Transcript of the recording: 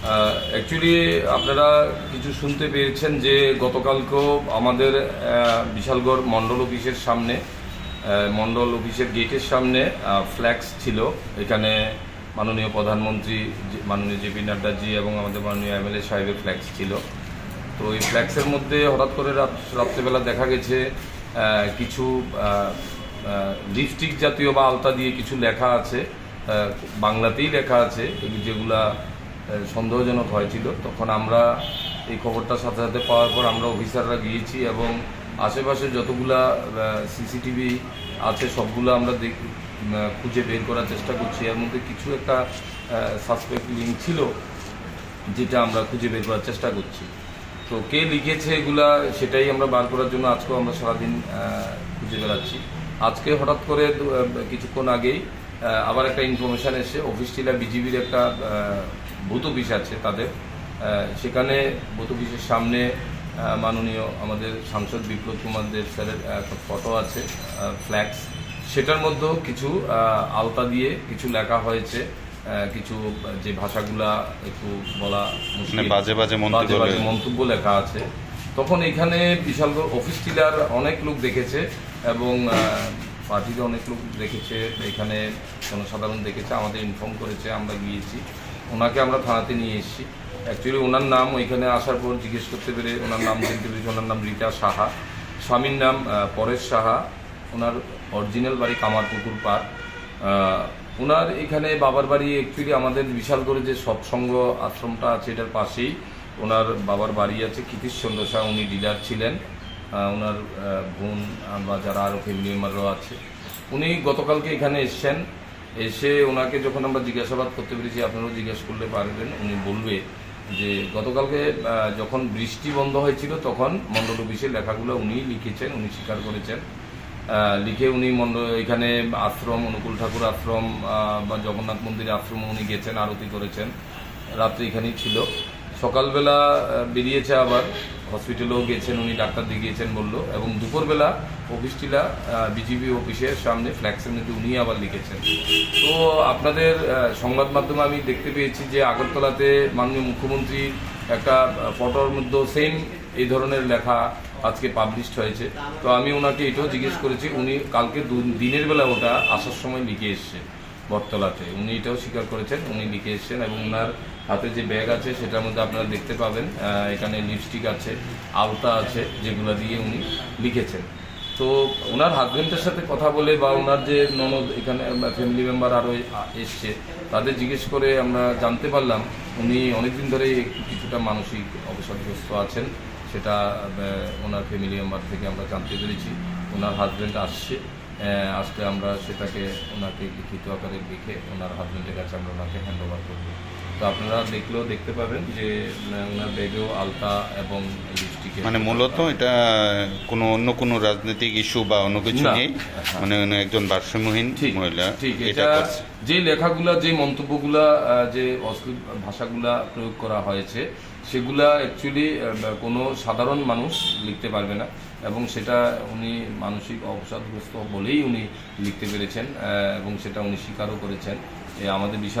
Actually আপনারা কিছু শুনতে পেয়েছেন যে গতকালকেও আমাদের বিশালগড় মণ্ডল অফিসের সামনে মণ্ডল অফিসের গেটের সামনে ফ্ল্যাক্স ছিল। এখানে মাননীয় প্রধানমন্ত্রী মাননীয় জেপি নাড্ডাজি এবং আমাদের মাননীয় এমএলএ সাহেবের ফ্ল্যাক্স ছিল। তো এই ফ্ল্যাক্সের মধ্যে হঠাৎ করে রাত, রাত্রেবেলা দেখা গেছে কিছু লিপস্টিক জাতীয় বা আলতা দিয়ে কিছু লেখা আছে বাংলাতেই লেখা আছে, যেগুলা সন্দেহজনক হয়েছিল। তখন আমরা এই খবরটার সাথে সাথে পাওয়ার পর আমরা অফিসাররা গিয়েছি এবং আশেপাশে যতগুলা সিসিটিভি আছে সবগুলো আমরা খুঁজে বের করার চেষ্টা করছি। এর মধ্যে কিছু একটা সাসপেক্ট লিঙ্ক ছিল যেটা আমরা খুঁজে বের করার চেষ্টা করছি। তো কে লিখেছে এগুলা সেটাই আমরা বার করার জন্য আজকেও আমরা সারাদিন খুঁজে বেড়াচ্ছি। আজকে হঠাৎ করে কিছুক্ষণ আগেই আবার একটা ইনফরমেশন এসে অফিস টিলা বিজিবির একটা ভূত অফিস আছে তাদের। সেখানে ভূত অফিসের সামনে মাননীয় আমাদের সাংসদ বিপ্লব কুমার দেব স্যারের একটা ফটো আছে ফ্ল্যাক্স। সেটার মধ্যেও কিছু আলতা দিয়ে কিছু লেখা হয়েছে কিছু যে ভাষাগুলা একটু বলা মানে বাজে বাজে মন্তব্য বাজে বাজে লেখা। মন্তব্য লেখা আছে। তখন এখানে বিশাল অফিস টিলার অনেক লোক দেখেছে এবং পার্টিতে অনেক লোক দেখেছে এখানে জনসাধারণ দেখেছে আমাদের ইনফর্ম করেছে আমরা গিয়েছি। ওনাকে আমরা থানাতে নিয়ে এসেছি। অ্যাকচুয়ালি ওনার নাম ওইখানে আসার পর জিজ্ঞেস করতে পেরে ওনার নাম জানতে পেরেছি ওনার নাম রীতা সাহা। স্বামীর নাম পরেশ সাহা। ওনার অরিজিনাল বাড়ি কামারপুকুর আহ, ওনার এখানে বাবার বাড়ি অ্যাকচুয়ালি আমাদের বিশাল করে যে সৎসঙ্গ আশ্রমটা আছে এটার পাশেই ওনার বাবার বাড়ি আছে কীতিশ চন্দ্র শাহ উনি ডিলার ছিলেন। ওনার বোন বা যারা আরও ফ্যামিলি মেম্বাররাও আছে। উনি গতকালকে এখানে এসছেন। এসে ওনাকে যখন আমরা জিজ্ঞাসাবাদ করতে পেরেছি, আপনারাও জিজ্ঞাসা করলে পারবেন, উনি বলবে যে গতকালকে যখন বৃষ্টি বন্ধ হয়েছিল, তখন মণ্ডল অফিসের লেখাগুলো উনিই লিখেছেন, উনি স্বীকার করেছেন। লিখে উনি মন্ডল এখানে আশ্রম, অনুকূল ঠাকুর আশ্রম বা জগন্নাথ মন্দিরে আশ্রম উনি গেছেন, আরতি করেছেন। রাত্রে এখানেই ছিল। সকালবেলা বেরিয়েছে আবার। হসপিটালেও গেছেন, উনি ডাক্তার দেখিয়েছেন বলল। এবং দুপুরবেলা অফিসটিলা বিজিবি অফিসের সামনে ফ্ল্যাক্সের মধ্যে উনি আবার লিখেছেন। তো আপনাদের সংবাদ মাধ্যমে আমি দেখতে পেয়েছি যে আগরতলাতে মাননীয় মুখ্যমন্ত্রী একটা ফটোর মধ্যে সেম এই ধরনের লেখা আজকে পাবলিশড হয়েছে। তো আমি ওনাকে এটাও জিজ্ঞেস করেছি, উনি কালকে দিনের বেলা ওটা আসার সময় লিখে এসছে। বটতলাতে। উনি এটাও স্বীকার করেছেন, উনি লিখে এসছেন এবং ওনার হাতে যে ব্যাগ আছে সেটার মধ্যে আপনারা দেখতে পাবেন এখানে লিপস্টিক আছে, আলতা আছে, যেগুলো দিয়ে উনি লিখেছেন। তো ওনার হাজবেন্ডের সাথে কথা বলে বা ওনার যে ননদ, এখানে ফ্যামিলি মেম্বার আরও এসছে, তাদের জিজ্ঞেস করে আমরা জানতে পারলাম, উনি অনেকদিন ধরে কিছুটা মানসিক অবসাদগ্রস্ত আছেন, সেটা ওনার ফ্যামিলি মেম্বার থেকে আমরা জানতে পেরেছি। ওনার হাজবেন্ড আসছে। আসলে আমরা সেটাকে ওনাকে লিখিত আকারে লিখে ওনার হাজবেন্ডের কাছে আমরা ওনাকে হ্যান্ড ওভার করব। তো আপনারা দেখলেও দেখতে পাবেন যে ওনার ব্যাগেও আলতা এবং লিপস্টিকের মানে মূলত এটা কোনো অন্য কোনো রাজনৈতিক ইস্যু বা অন্য কিছু নেই। মানে একজন ভারসাম্যহীন মহিলা ঠিক। এটা যে লেখাগুলা যে মন্তব্যগুলা যে অশ্লীল ভাষাগুলা প্রয়োগ করা হয়েছে সেগুলা অ্যাকচুয়ালি কোনো সাধারণ মানুষ লিখতে পারবে না। এবং সেটা উনি মানসিক অবসাদগ্রস্ত বলেই উনি লিখতে পেরেছেন এবং সেটা উনি স্বীকারও করেছেন। আমাদের বিশাল